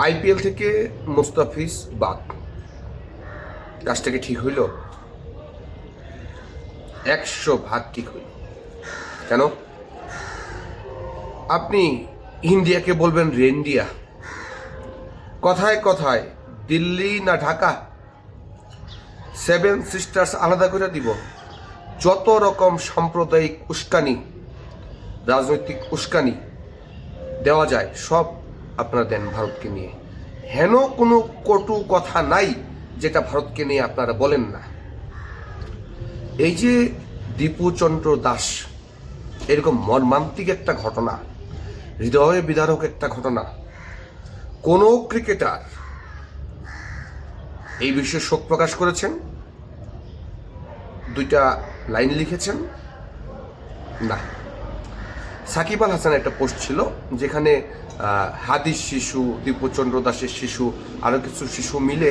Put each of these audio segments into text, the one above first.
IPL থেকে মুস্তাফিজ বাদ। কাজটা কি ঠিক হইল? একশো ভাগ ঠিক হইল। কেন? আপনি ইন্ডিয়াকে বলবেন রেন্ডিয়া। কথায় কথায় দিল্লি না ঢাকা? সেভেন সিস্টার্স আলাদা করে দিব। যত রকম সাম্প্রদায়িক উস্কানি, রাজনৈতিক উস্কানি দেওয়া যায়, সব আপনারা দেন ভারতকে নিয়ে। হেন কোনো কটু কথা নাই যেটা ভারতকে নিয়ে আপনারা বলেন না। এই যে দীপুচন্দ্র দাস, এরকম মর্মান্তিক একটা ঘটনা, হৃদয় বিদারক একটা ঘটনা, কোনো ক্রিকেটার এই বিষয়ে শোক প্রকাশ করেছেন? দুইটা লাইন লিখেছেন? না। সাকিব আল হাসান একটা পোস্ট ছিল, যেখানে হাদিস শিশু, দীপচন্দ্র দাসের শিশু আরও কিছু শিশু মিলে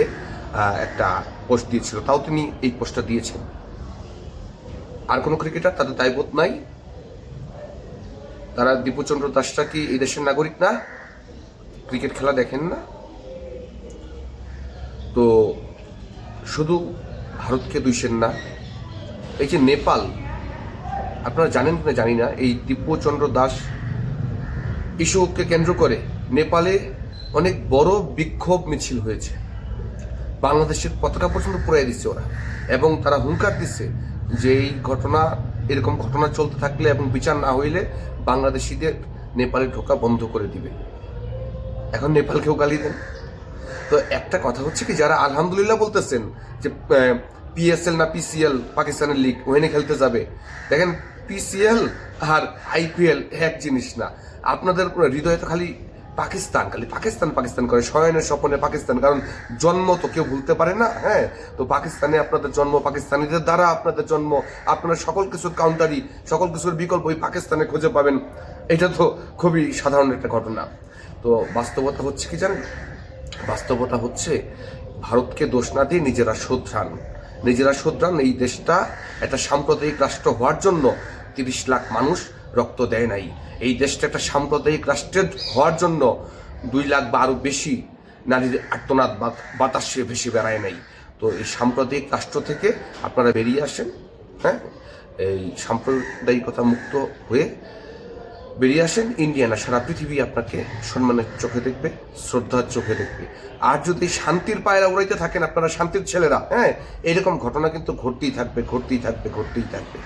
একটা পোস্ট দিয়েছিল। তাও তিনি এই পোস্টটা দিয়েছেন। আর কোনো ক্রিকেটার, তাদের দায়বোধ নাই। তারা দীপচন্দ্র দাসটা কি এই দেশের নাগরিক না? ক্রিকেট খেলা দেখেন না। তো শুধু ভারতকে দুইশেন না, এই যে নেপাল আপনারা জানেন কিনা জানি না, এই দিব্যচন্দ্র দাস ইস্যুকে কেন্দ্র করে নেপালে অনেক বড় বিক্ষোভ মিছিল হয়েছে। বাংলাদেশের পতাকা পর্যন্ত পুরাই দিচ্ছে ওরা এবং তারা হুঙ্কার দিচ্ছে যে এই ঘটনা, এরকম ঘটনা চলতে থাকলে এবং বিচার না হইলে বাংলাদেশিদের নেপালে ঢোকা বন্ধ করে দিবে। এখন নেপালকেও গালি দেন। তো একটা কথা হচ্ছে কি, যারা আলহামদুলিল্লাহ বলতেছেন যে পিএসএল না পিসিএল পাকিস্তানের লিগ ওখানে খেলতে যাবে। দেখেন পিসিএল আর আইপিএল এক জিনিস না। আপনাদের হৃদয়ে তো খালি পাকিস্তান খালি পাকিস্তান পাকিস্তান করে শয়নের স্বপনে পাকিস্তান, কারণ জন্ম তো কেউ ভুলতে পারে না হ্যাঁ? তো পাকিস্তানে আপনাদের জন্ম, পাকিস্তানিদের দ্বারা আপনাদের জন্ম, আপনারা সকল কিছুর কাউন্টারি সকল কিছুর বিকল্প ওই পাকিস্তানে খুঁজে পাবেন। এটা তো খুবই সাধারণ একটা ঘটনা। তো বাস্তবতা হচ্ছে কি জানেন? বাস্তবতা হচ্ছে, ভারতকে দোষ না দিয়ে নিজেরা শোধরান। নিজেরা শোধরান এই দেশটা। একটা সাম্প্রদায়িক রাষ্ট্র হওয়ার জন্য তিরিশ লাখ মানুষ রক্ত দেয় নাই। এই দেশটা একটা সাম্প্রদায়িক রাষ্ট্রের হওয়ার জন্য দুই লাখ বা আরও বেশি নারীর আর্তনাদ বাত- বাতাসে ভেসে বেড়ায় নাই। তো এই সাম্প্রদায়িক রাষ্ট্র থেকে আপনারা বেরিয়ে আসেন হ্যাঁ? এই সাম্প্রদায়িকতা মুক্ত হয়ে বেরিয়ে আসেন ইন্ডিয়ানা সারা পৃথিবী আপনাকে সম্মানের চোখে দেখবে, শ্রদ্ধার চোখে দেখবে। আর যদি শান্তির পায়রা উড়াইতে থাকেন আপনারা, শান্তির ছেলেরা হ্যাঁ এরকম ঘটনা কিন্তু ঘটতেই থাকবে ঘটতেই থাকবে ঘটতেই থাকবে।